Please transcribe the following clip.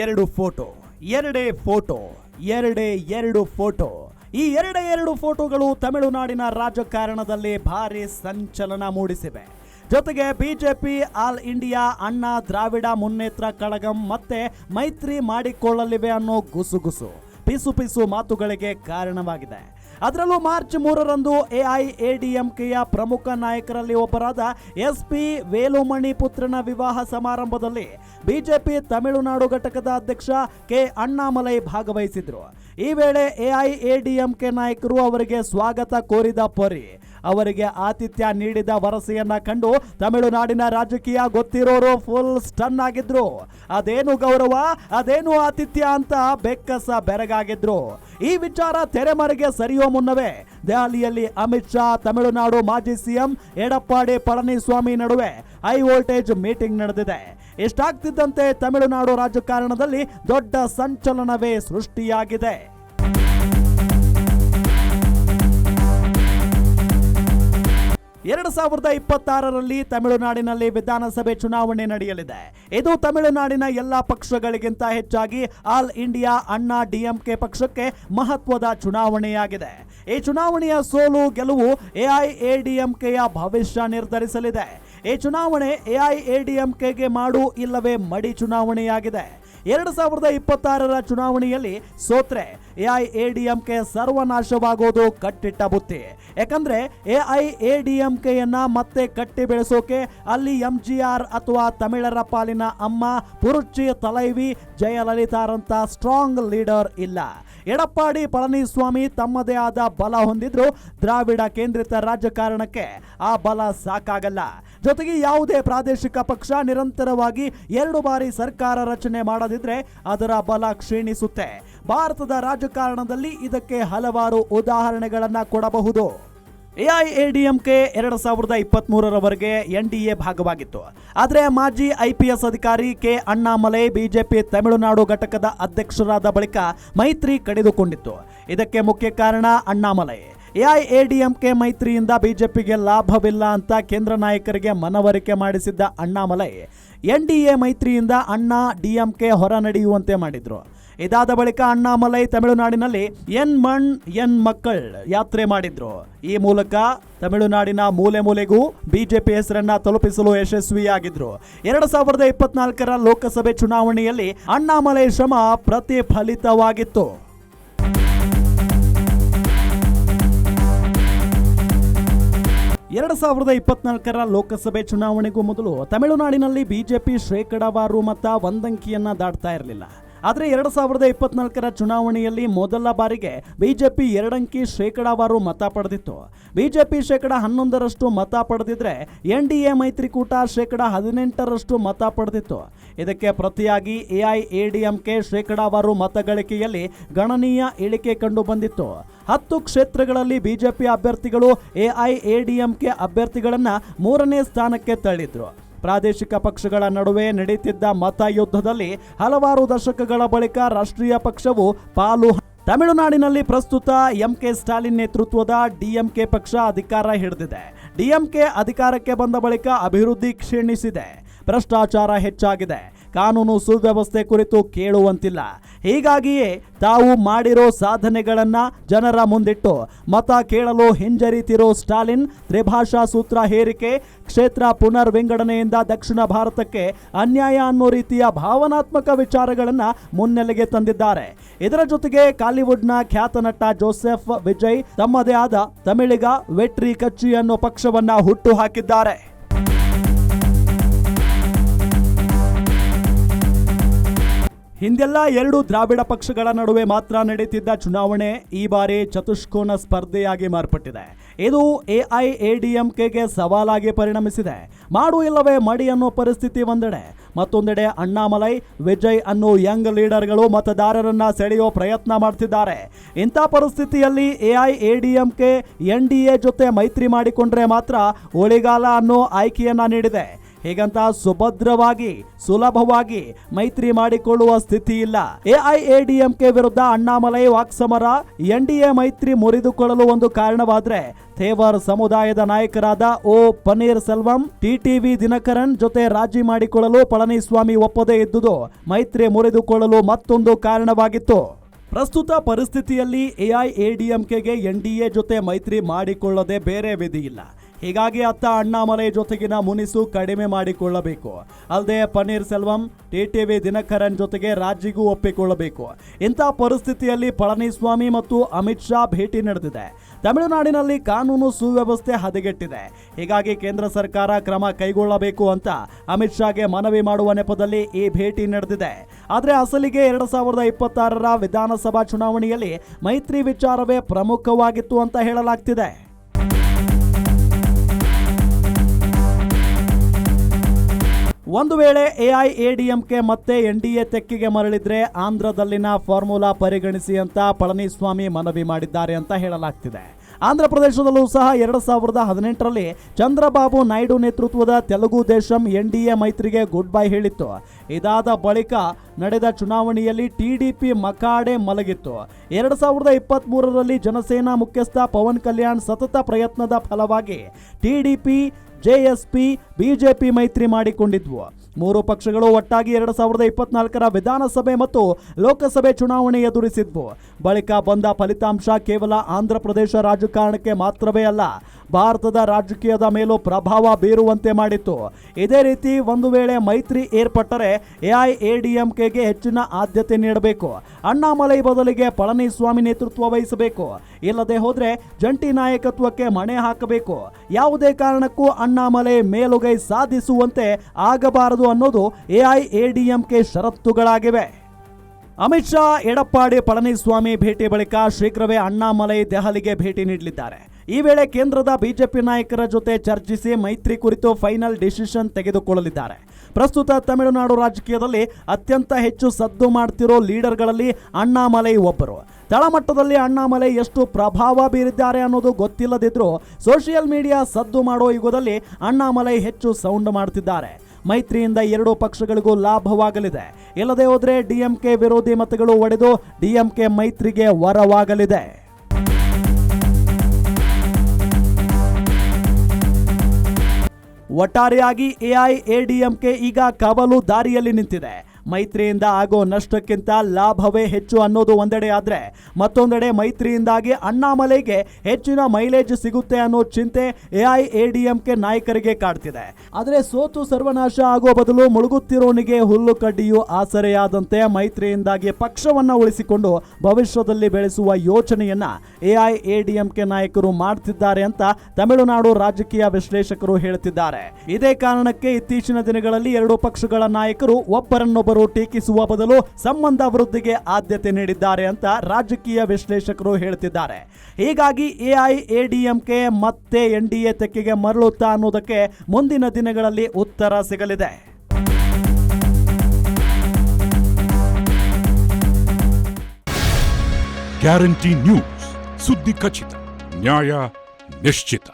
ಎರಡು ಫೋಟೋ, ಎರಡೇ ಫೋಟೋ, ಎರಡೇ ಎರಡು ಫೋಟೋ. ಈ ಎರಡೇ ಎರಡು ಫೋಟೋಗಳು ತಮಿಳುನಾಡಿನ ರಾಜಕಾರಣದಲ್ಲಿ ಭಾರಿ ಸಂಚಲನ ಮೂಡಿಸಿವೆ. ಜೊತೆಗೆ BJP, all India, Anna Dravida Munnetra Kazhagam ಮತ್ತೆ ಮೈತ್ರಿ ಮಾಡಿಕೊಳ್ಳಲಿವೆ ಅನ್ನೋ ಗುಸುಗುಸು, ಪಿಸು ಪಿಸು ಮಾತುಗಳಿಗೆ ಕಾರಣವಾಗಿದೆ. ಅದರಲ್ಲೂ ಮಾರ್ಚ್ ಮೂರರಂದು ಎಐಎಡಿಎಂಕೆಯ ಪ್ರಮುಖ ನಾಯಕರಲ್ಲಿ ಒಬ್ಬರಾದ ಎಸ್ ಪಿ ವೇಲುಮಣಿ ಪುತ್ರನ ವಿವಾಹ ಸಮಾರಂಭದಲ್ಲಿ ಬಿಜೆಪಿ ತಮಿಳುನಾಡು ಘಟಕದ ಅಧ್ಯಕ್ಷ ಕೆ ಅಣ್ಣಾಮಲೈ ಭಾಗವಹಿಸಿದ್ರು. ಈ ವೇಳೆ ಎಐಎಡಿಎಂಕೆ ನಾಯಕರು ಅವರಿಗೆ ಸ್ವಾಗತ ಕೋರಿದ ಪರಿ ಅವರಿಗೆ ಆತಿಥ್ಯ ನೀಡಿದ ವರಸೆಯನ್ನ ಕಂಡು ತಮಿಳುನಾಡಿನ ರಾಜಕೀಯ ಗೊತ್ತಿರೋರು ಫುಲ್ ಸ್ಟನ್ ಆಗಿದ್ರು. ಅದೇನು ಗೌರವ, ಅದೇನು ಆತಿಥ್ಯ ಅಂತ ಬೆಕ್ಕಸ ಬೆರಗಾಗಿದ್ರು. ಈ ವಿಚಾರ ತೆರೆಮರೆಗೆ ಸರಿಯೋ ಮುನ್ನವೇ, ದೆಹಲಿಯಲ್ಲಿ ಅಮಿತ್ ಶಾ, ತಮಿಳುನಾಡು ಮಾಜಿ ಸಿಎಂ ಎಡಪ್ಪಾಡಿ ಪಳನಿಸ್ವಾಮಿ ನಡುವೆ ಹೈ ವೋಲ್ಟೇಜ್ ಮೀಟಿಂಗ್ ನಡೆದಿದೆ. ಇಷ್ಟಾಗ್ತಿದ್ದಂತೆ ತಮಿಳುನಾಡು ರಾಜಕಾರಣದಲ್ಲಿ ದೊಡ್ಡ ಸಂಚಲನವೇ ಸೃಷ್ಟಿಯಾಗಿದೆ. ಎರಡು ಸಾವಿರದ ಇಪ್ಪತ್ತಾರರಲ್ಲಿ ತಮಿಳುನಾಡಿನಲ್ಲಿ ವಿಧಾನಸಭೆ ಚುನಾವಣೆ ನಡೆಯಲಿದೆ. ಇದು ತಮಿಳುನಾಡಿನ ಎಲ್ಲ ಪಕ್ಷಗಳಿಗಿಂತ ಹೆಚ್ಚಾಗಿ ಆಲ್ ಇಂಡಿಯಾ ಅಣ್ಣಾ ಡಿಎಂಕೆ ಪಕ್ಷಕ್ಕೆ ಮಹತ್ವದ ಚುನಾವಣೆಯಾಗಿದೆ. ಈ ಚುನಾವಣೆಯ ಸೋಲು ಗೆಲುವು ಎಐಎಡಿಎಂಕೆಯ ಭವಿಷ್ಯ ನಿರ್ಧರಿಸಲಿದೆ. ಈ ಚುನಾವಣೆ ಎಐಎಡಿಎಂಕೆಗೆ ಮಾಡು ಇಲ್ಲವೇ ಮಡಿ ಚುನಾವಣೆಯಾಗಿದೆ. ಎರಡು ಸಾವಿರದ ಇಪ್ಪತ್ತಾರರ ಚುನಾವಣೆಯಲ್ಲಿ ಸೋತ್ರೆ ಎಐಎಡಿಎಂಕೆ ಸರ್ವನಾಶವಾಗೋದು ಕಟ್ಟಿಟ್ಟ ಬುತ್ತಿ. ಯಾಕಂದ್ರೆ ಯನ್ನ ಮತ್ತೆ ಕಟ್ಟಿ ಬೆಳೆಸೋಕೆ ಅಲ್ಲಿ ಎಂಜಿಆರ್ ಅಥವಾ ತಮಿಳರ ಪಾಲಿನ ಅಮ್ಮ ಪುರುಚಿ ತಲೈವಿ ಜಯಲಲಿತಾರಂತ ಸ್ಟ್ರಾಂಗ್ ಲೀಡರ್ ಇಲ್ಲ. ಎಡಪ್ಪಾಡಿ ಪಳನಿಸ್ವಾಮಿ ತಮ್ಮದೇ ಆದ ಬಲ ಹೊಂದಿದ್ರು ದ್ರಾವಿಡ ಕೇಂದ್ರಿತ ರಾಜಕಾರಣಕ್ಕೆ ಆ ಬಲ ಸಾಕಾಗಲ್ಲ. ಜೊತೆಗೆ ಯಾವುದೇ ಪ್ರಾದೇಶಿಕ ಪಕ್ಷ ನಿರಂತರವಾಗಿ ಎರಡು ಬಾರಿ ಸರ್ಕಾರ ರಚನೆ ಮಾಡದಿದ್ರೆ ಅದರ ಬಲ ಕ್ಷೀಣಿಸುತ್ತೆ. ಭಾರತದ ರಾಜಕಾರಣದಲ್ಲಿ ಇದಕ್ಕೆ ಹಲವಾರು ಉದಾಹರಣೆಗಳನ್ನ ಕೊಡಬಹುದು. ಎಐಎಡಿಎಂಕೆ ಎರಡು ಸಾವಿರದ ಇಪ್ಪತ್ತ್ ಮೂರರವರೆಗೆ ಎನ್ ಡಿ ಎ ಭಾಗವಾಗಿತ್ತು. ಆದರೆ ಮಾಜಿ ಐ ಪಿ ಎಸ್ ಅಧಿಕಾರಿ ಕೆ ಅಣ್ಣಾಮಲೈ ಬಿಜೆಪಿ ತಮಿಳುನಾಡು ಘಟಕದ ಅಧ್ಯಕ್ಷರಾದ ಬಳಿಕ ಮೈತ್ರಿ ಕಡಿದುಕೊಂಡಿತ್ತು. ಇದಕ್ಕೆ ಮುಖ್ಯ ಕಾರಣ ಅಣ್ಣಾಮಲೈ. ಎಐಎಡಿಎಂಕೆ ಮೈತ್ರಿಯಿಂದ ಬಿಜೆಪಿಗೆ ಲಾಭವಿಲ್ಲ ಅಂತ ಕೇಂದ್ರ ನಾಯಕರಿಗೆ ಮನವರಿಕೆ ಮಾಡಿಸಿದ್ದ ಅಣ್ಣಾಮಲೈ ಎನ್ ಡಿ ಎ ಮೈತ್ರಿಯಿಂದ ಅಣ್ಣಾ ಡಿಎಂಕೆ ಹೊರ ನಡೆಯುವಂತೆ ಮಾಡಿದ್ರು. ಇದಾದ ಬಳಿಕ ಅಣ್ಣಾಮಲೈ ತಮಿಳುನಾಡಿನಲ್ಲಿ ಎನ್ ಮಣ್, ಎನ್ ಮಕ್ಕಳ್ ಯಾತ್ರೆ ಮಾಡಿದ್ರು. ಈ ಮೂಲಕ ತಮಿಳುನಾಡಿನ ಮೂಲೆ ಮೂಲೆಗೂ ಬಿಜೆಪಿ ಹೆಸರನ್ನ ತಲುಪಿಸಲು ಯಶಸ್ವಿಯಾಗಿದ್ರು. ಎರಡು ಸಾವಿರದ ಇಪ್ಪತ್ನಾಲ್ಕರ ಲೋಕಸಭೆ ಚುನಾವಣೆಯಲ್ಲಿ ಅಣ್ಣಾಮಲೈ ಶ್ರಮ ಪ್ರತಿಫಲಿತವಾಗಿತ್ತು. ಎರಡು ಸಾವಿರದ ಇಪ್ಪತ್ನಾಲ್ಕರ ಲೋಕಸಭೆ ಚುನಾವಣೆಗೂ ಮೊದಲು ತಮಿಳುನಾಡಿನಲ್ಲಿ ಬಿಜೆಪಿ ಶೇಕಡಾವಾರು ಮತ ಒಂದಂಕಿಯನ್ನ ದಾಟ್ತಾ ಇರಲಿಲ್ಲ. ಆದರೆ ಎರಡು ಸಾವಿರದ ಇಪ್ಪತ್ನಾಲ್ಕರ ಚುನಾವಣೆಯಲ್ಲಿ ಮೊದಲ ಬಾರಿಗೆ ಬಿಜೆಪಿ ಎರಡಂಕಿ ಶೇಕಡಾವಾರು ಮತ ಪಡೆದಿತ್ತು. ಬಿಜೆಪಿ ಶೇಕಡ ಹನ್ನೊಂದರಷ್ಟು ಮತ ಪಡೆದಿದ್ರೆ ಎನ್ ಡಿ ಎ ಮೈತ್ರಿಕೂಟ ಶೇಕಡ ಹದಿನೆಂಟರಷ್ಟು ಮತ ಪಡೆದಿತ್ತು. ಇದಕ್ಕೆ ಪ್ರತಿಯಾಗಿ ಎಐಎಡಿಎಂಕೆ ಶೇಕಡಾವಾರು ಮತಗಳಿಕೆಯಲ್ಲಿ ಗಣನೀಯ ಇಳಿಕೆ ಕಂಡು ಬಂದಿತ್ತು. ಹತ್ತು ಕ್ಷೇತ್ರಗಳಲ್ಲಿ ಬಿಜೆಪಿ ಅಭ್ಯರ್ಥಿಗಳು ಎಐಎಡಿಎಂಕೆ ಅಭ್ಯರ್ಥಿಗಳನ್ನು ಮೂರನೇ ಸ್ಥಾನಕ್ಕೆ ತಳ್ಳಿದ್ರು. ಪ್ರಾದೇಶಿಕ ಪಕ್ಷಗಳ ನಡುವೆ ನಡೆಯುತ್ತಿದ್ದ ಮತ ಯುದ್ಧದಲ್ಲಿ ಹಲವಾರು ದಶಕಗಳ ಬಳಿಕ ರಾಷ್ಟ್ರೀಯ ಪಕ್ಷವು ಪಾಲು ತಮಿಳುನಾಡಿನಲ್ಲಿ ಪ್ರಸ್ತುತ ಎಂಕೆ ಸ್ಟಾಲಿನ್ ನೇತೃತ್ವದ ಡಿಎಂಕೆ ಪಕ್ಷ ಅಧಿಕಾರ ಹಿಡಿದಿದೆ. ಡಿಎಂಕೆ ಅಧಿಕಾರಕ್ಕೆ ಬಂದ ಬಳಿಕ ಅಭಿವೃದ್ಧಿ ಕ್ಷೀಣಿಸಿದೆ. ಭ್ರಷ್ಟಾಚಾರ ಹೆಚ್ಚಾಗಿದೆ. ಕಾನೂನು ಸುವ್ಯವಸ್ಥೆ ಕುರಿತು ಕೇಳುವಂತಿಲ್ಲ. ಹೀಗಾಗಿಯೇ ತಾವು ಮಾಡಿರೋ ಸಾಧನೆಗಳನ್ನ ಜನರ ಮುಂದಿಟ್ಟು ಮತ ಕೇಳಲು ಹಿಂಜರಿತಿರೋ ಸ್ಟಾಲಿನ್ ತ್ರಿಭಾಷಾ ಸೂತ್ರ ಹೇರಿಕೆ, ಕ್ಷೇತ್ರ ಪುನರ್ ವಿಂಗಡಣೆಯಿಂದ ದಕ್ಷಿಣ ಭಾರತಕ್ಕೆ ಅನ್ಯಾಯ ಅನ್ನೋ ರೀತಿಯ ಭಾವನಾತ್ಮಕ ವಿಚಾರಗಳನ್ನ ಮುನ್ನೆಲೆಗೆ ತಂದಿದ್ದಾರೆ. ಇದರ ಜೊತೆಗೆ ಕಾಲಿವುಡ್ನ ಖ್ಯಾತ ನಟ ಜೋಸೆಫ್ ವಿಜಯ್ ತಮ್ಮದೇ ಆದ ತಮಿಳಿಗ ವೆಟ್ರಿ ಕಚ್ಚಿ ಅನ್ನೋ ಪಕ್ಷವನ್ನ ಹುಟ್ಟು ಹಾಕಿದ್ದಾರೆ. ಹಿಂದೆಲ್ಲ ಎರಡು ದ್ರಾವಿಡ ಪಕ್ಷಗಳ ನಡುವೆ ಮಾತ್ರ ನಡೆಯುತ್ತಿದ್ದ ಚುನಾವಣೆ ಈ ಬಾರಿ ಚತುಷ್ಕೋನ ಸ್ಪರ್ಧೆಯಾಗಿ ಮಾರ್ಪಟ್ಟಿದೆ. ಇದು ಎಐಎಡಿಎಂಕೆಗೆ ಸವಾಲಾಗಿ ಪರಿಣಮಿಸಿದೆ. ಮಾಡು ಇಲ್ಲವೇ ಮಡಿ ಅನ್ನೋ ಪರಿಸ್ಥಿತಿ ಒಂದೆಡೆ. ಮತ್ತೊಂದೆಡೆ ಅಣ್ಣಾಮಲೈ, ವಿಜಯ್ ಅನ್ನೋ ಯಂಗ್ ಲೀಡರ್ಗಳು ಮತದಾರರನ್ನ ಸೆಳೆಯೋ ಪ್ರಯತ್ನ ಮಾಡ್ತಿದ್ದಾರೆ. ಇಂಥ ಪರಿಸ್ಥಿತಿಯಲ್ಲಿ ಎಐಎಡಿಎಂಕೆ ಎನ್ ಡಿ ಎ ಜೊತೆ ಮೈತ್ರಿ ಮಾಡಿಕೊಂಡ್ರೆ ಮಾತ್ರ ಉಳಿಗಾಲ ಅನ್ನೋ ಆಯ್ಕೆಯನ್ನ ನೀಡಿದೆ. ಹೀಗಂತ ಸುಭದ್ರವಾಗಿ, ಸುಲಭವಾಗಿ ಮೈತ್ರಿ ಮಾಡಿಕೊಳ್ಳುವ ಸ್ಥಿತಿ ಇಲ್ಲ ಎಐಎಡಿಎಂಕೆ ವಿರುದ್ಧ ಅಣ್ಣಾಮಲೈ ವಾಕ್ಸಮರ, ಎನ್ಡಿಎ ಮೈತ್ರಿ ಮುರಿದುಕೊಳ್ಳಲು ಒಂದು ಕಾರಣವಾದ್ರೆ ಥೇವರ್ ಸಮುದಾಯದ ನಾಯಕರಾದ ಓ ಪನ್ನೀರ್ ಸೆಲ್ವಂ, ಟಿಟಿವಿ ದಿನಕರನ್ ಜೊತೆ ರಾಜಿ ಮಾಡಿಕೊಳ್ಳಲು ಪಳನಿಸ್ವಾಮಿ ಒಪ್ಪದೇ ಇದ್ದುದು ಮೈತ್ರಿ ಮುರಿದುಕೊಳ್ಳಲು ಮತ್ತೊಂದು ಕಾರಣವಾಗಿತ್ತು. ಪ್ರಸ್ತುತ ಪರಿಸ್ಥಿತಿಯಲ್ಲಿ ಎಐಎಡಿಎಂಕೆಗೆ ಎನ್ಡಿಎ ಜೊತೆ ಮೈತ್ರಿ ಮಾಡಿಕೊಳ್ಳದೆ ಬೇರೆ ವಿಧಿ ಇಲ್ಲ ಹೀಗಾಗಿ ಅತ್ತ ಅಣ್ಣಾಮಲೈ ಜೊತೆಗಿನ ಮುನಿಸು ಕಡಿಮೆ ಮಾಡಿಕೊಳ್ಳಬೇಕು. ಅಲ್ಲದೆ ಪನ್ನೀರ್ ಸೆಲ್ವಂ ಟಿಟಿವಿ ದಿನಕರನ್ ಜೊತೆಗೆ ರಾಜ್ಯಗೂ ಒಪ್ಪಿಕೊಳ್ಳಬೇಕು. ಇಂಥ ಪರಿಸ್ಥಿತಿಯಲ್ಲಿ ಪಳನಿಸ್ವಾಮಿ ಮತ್ತು ಅಮಿತ್ ಶಾ ಭೇಟಿ ನಡೆದಿದೆ. ತಮಿಳುನಾಡಿನಲ್ಲಿ ಕಾನೂನು ಸುವ್ಯವಸ್ಥೆ ಹದಗೆಟ್ಟಿದೆ. ಹೀಗಾಗಿ ಕೇಂದ್ರ ಸರ್ಕಾರ ಕ್ರಮ ಕೈಗೊಳ್ಳಬೇಕು ಅಂತ ಅಮಿತ್ ಶಾಗೆ ಮನವಿ ಮಾಡುವ ನೆಪದಲ್ಲಿ ಈ ಭೇಟಿ ನಡೆದಿದೆ. ಆದರೆ ಅಸಲಿಗೆ ಎರಡು ಸಾವಿರದ ಇಪ್ಪತ್ತಾರರ ವಿಧಾನಸಭಾ ಚುನಾವಣೆಯಲ್ಲಿ ಮೈತ್ರಿ ವಿಚಾರವೇ ಪ್ರಮುಖವಾಗಿತ್ತು ಅಂತ ಹೇಳಲಾಗ್ತಿದೆ. ಒಂದು ವೇಳೆ ಎಐಎಡಿಎಂಕೆ ಮತ್ತೆ ಎನ್ ಡಿ ಎ ತೆಕ್ಕಿಗೆ ಮರಳಿದ್ರೆ ಆಂಧ್ರದಲ್ಲಿನ ಫಾರ್ಮುಲಾ ಪರಿಗಣಿಸಿ ಅಂತ ಪಳನಿಸ್ವಾಮಿ ಮನವಿ ಮಾಡಿದ್ದಾರೆ ಅಂತ ಹೇಳಲಾಗ್ತಿದೆ. ಆಂಧ್ರ ಪ್ರದೇಶದಲ್ಲೂ ಸಹ ಎರಡು ಸಾವಿರದ ಹದಿನೆಂಟರಲ್ಲಿ ಚಂದ್ರಬಾಬು ನಾಯ್ಡು ನೇತೃತ್ವದ Telugu Desam N D A ಮೈತ್ರಿಗೆ good bye ಹೇಳಿತ್ತು. ಇದಾದ ಬಳಿಕ ನಡೆದ ಚುನಾವಣೆಯಲ್ಲಿ ಟಿಡಿಪಿ ಮಕಾಡೆ ಮಲಗಿತ್ತು. ಎರಡು ಸಾವಿರದ ಇಪ್ಪತ್ತ್ ಮೂರರಲ್ಲಿ ಜನಸೇನಾ ಮುಖ್ಯಸ್ಥ ಪವನ್ ಕಲ್ಯಾಣ್ ಸತತ ಪ್ರಯತ್ನದ ಫಲವಾಗಿ ಟಿಡಿಪಿ ಜೆಎಸ್ಪಿ, ಬಿಜೆಪಿ ಮೈತ್ರಿ ಮಾಡಿಕೊಂಡಿದ್ವು. ಮೂರು ಪಕ್ಷಗಳು ಒಟ್ಟಾಗಿ ಎರಡು ಸಾವಿರದ ಇಪ್ಪತ್ನಾಲ್ಕರ ವಿಧಾನಸಭೆ ಮತ್ತು ಲೋಕಸಭೆ ಚುನಾವಣೆ ಎದುರಿಸಿದ್ವು. ಬಳಿಕ ಬಂದ ಫಲಿತಾಂಶ ಕೇವಲ ಆಂಧ್ರ ಪ್ರದೇಶ ರಾಜಕಾರಣಕ್ಕೆ ಮಾತ್ರವೇ ಅಲ್ಲ ಭಾರತದ ರಾಜಕೀಯದ ಮೇಲೂ ಪ್ರಭಾವ ಬೀರುವಂತೆ ಮಾಡಿತ್ತು. ಇದೇ ರೀತಿ ಒಂದು ವೇಳೆ ಮೈತ್ರಿ ಏರ್ಪಟ್ಟರೆ ಎಐಎಡಿಎಂಕೆಗೆ ಹೆಚ್ಚಿನ ಆದ್ಯತೆ ನೀಡಬೇಕು. ಅಣ್ಣಾಮಲೈ ಬದಲಿಗೆ ಪಳನಿಸ್ವಾಮಿ ನೇತೃತ್ವ ವಹಿಸಬೇಕು. ಇಲ್ಲದೆ ಹೋದರೆ ಜಂಟಿ ನಾಯಕತ್ವಕ್ಕೆ ಮಣೆ ಹಾಕಬೇಕು. ಯಾವುದೇ ಕಾರಣಕ್ಕೂ ಅಣ್ಣಾಮಲೆ ಮೇಲುಗೈ ಸಾಧಿಸುವಂತೆ ಆಗಬಾರದು ಅನ್ನೋದು ಎಐಎಡಿಎಂಕೆ ಷರತ್ತುಗಳಾಗಿವೆ. ಅಮಿತ್ ಶಾ, ಎಡಪ್ಪಾಡಿ ಪಳನಿಸ್ವಾಮಿ ಭೇಟಿ ಬಳಿಕ ಶೀಘ್ರವೇ ಅಣ್ಣಾಮಲೈ ದೆಹಲಿಗೆ ಭೇಟಿ ನೀಡಲಿದ್ದಾರೆ. ಈ ವೇಳೆ ಕೇಂದ್ರದ ಬಿಜೆಪಿ ನಾಯಕರ ಜೊತೆ ಚರ್ಚಿಸಿ ಮೈತ್ರಿ ಕುರಿತು ಫೈನಲ್ ಡಿಸಿಷನ್ ತೆಗೆದುಕೊಳ್ಳಲಿದ್ದಾರೆ. ಪ್ರಸ್ತುತ ತಮಿಳುನಾಡು ರಾಜಕೀಯದಲ್ಲಿ ಅತ್ಯಂತ ಹೆಚ್ಚು ಸದ್ದು ಮಾಡ್ತಿರೋ ಲೀಡರ್ಗಳಲ್ಲಿ ಅಣ್ಣಾಮಲೈ ಒಬ್ಬರು. ತಳಮಟ್ಟದಲ್ಲಿ ಅಣ್ಣಾಮಲೈ ಎಷ್ಟು ಪ್ರಭಾವ ಬೀರಿದ್ದಾರೆ ಅನ್ನೋದು ಗೊತ್ತಿಲ್ಲದಿದ್ರೂ ಸೋಷಿಯಲ್ ಮೀಡಿಯಾ ಸದ್ದು ಮಾಡೋ ಯುಗದಲ್ಲಿ ಅಣ್ಣಾಮಲೈ ಹೆಚ್ಚು ಸೌಂಡ್ ಮಾಡ್ತಿದ್ದಾರೆ. ಮೈತ್ರಿಯಿಂದ ಎರಡೂ ಪಕ್ಷಗಳಿಗೂ ಲಾಭವಾಗಲಿದೆ. ಇಲ್ಲದೆ ಹೋದರೆ ಡಿಎಂಕೆ ವಿರೋಧಿ ಮತಗಳು ಒಡೆದು ಡಿಎಂಕೆ ಮೈತ್ರಿಗೆ ವರವಾಗಲಿದೆ. ಒಟ್ಟಾರೆಯಾಗಿ ಎಐಎಡಿಎಂಕೆ ಈಗ ಕವಲು ದಾರಿಯಲ್ಲಿ ನಿಂತಿದೆ. ಮೈತ್ರಿಯಿಂದ ಆಗೋ ನಷ್ಟಕ್ಕಿಂತ ಲಾಭವೇ ಹೆಚ್ಚು ಅನ್ನೋದು ಒಂದೆಡೆ ಆದರೆ ಮತ್ತೊಂದೆಡೆ ಮೈತ್ರಿಯಿಂದಾಗಿ ಅಣ್ಣಾಮಲೆಗೆ ಹೆಚ್ಚಿನ ಮೈಲೇಜ್ ಸಿಗುತ್ತೆ ಅನ್ನೋ ಚಿಂತೆ ಎಐಎಡಿಎಂಕೆ ನಾಯಕರಿಗೆ ಕಾಡ್ತಿದೆ. ಆದರೆ ಸೋತು ಸರ್ವನಾಶ ಆಗೋ ಬದಲು ಮುಳುಗುತ್ತಿರೋನಿಗೆ ಹುಲ್ಲು ಕಡ್ಡಿಯು ಆಸರೆಯಾದಂತೆ ಮೈತ್ರಿಯಿಂದಾಗಿ ಪಕ್ಷವನ್ನು ಉಳಿಸಿಕೊಂಡು ಭವಿಷ್ಯದಲ್ಲಿ ಬೆಳೆಸುವ ಯೋಚನೆಯನ್ನ ಎಐಎಡಿಎಂಕೆ ನಾಯಕರು ಮಾಡ್ತಿದ್ದಾರೆ ಅಂತ ತಮಿಳುನಾಡು ರಾಜಕೀಯ ವಿಶ್ಲೇಷಕರು ಹೇಳ್ತಿದ್ದಾರೆ. ಇದೇ ಕಾರಣಕ್ಕೆ ಇತ್ತೀಚಿನ ದಿನಗಳಲ್ಲಿ ಎರಡು ಪಕ್ಷಗಳ ನಾಯಕರು ಒಬ್ಬರನ್ನೊಬ್ಬರು ಟೀಕಿಸುವ ಬದಲು ಸಂಬಂಧ ವೃದ್ಧಿಗೆ ಆದ್ಯತೆ ನೀಡಿದ್ದಾರೆ ಅಂತ ರಾಜಕೀಯ ವಿಶ್ಲೇಷಕರು ಹೇಳ್ತಿದ್ದಾರೆ. ಹೀಗಾಗಿ ಎಐಎಡಿಎಂಕೆ ಮತ್ತೆ ಎನ್ಡಿಎ ತೆಕ್ಕೆಗೆ ಮರಳುತ್ತಾ ಅನ್ನೋದಕ್ಕೆ ಮುಂದಿನ ದಿನಗಳಲ್ಲಿ ಉತ್ತರ ಸಿಗಲಿದೆ. Guarantee news. ಸುದ್ದಿ ಖಚಿತ, ನ್ಯಾಯ ನಿಶ್ಚಿತ.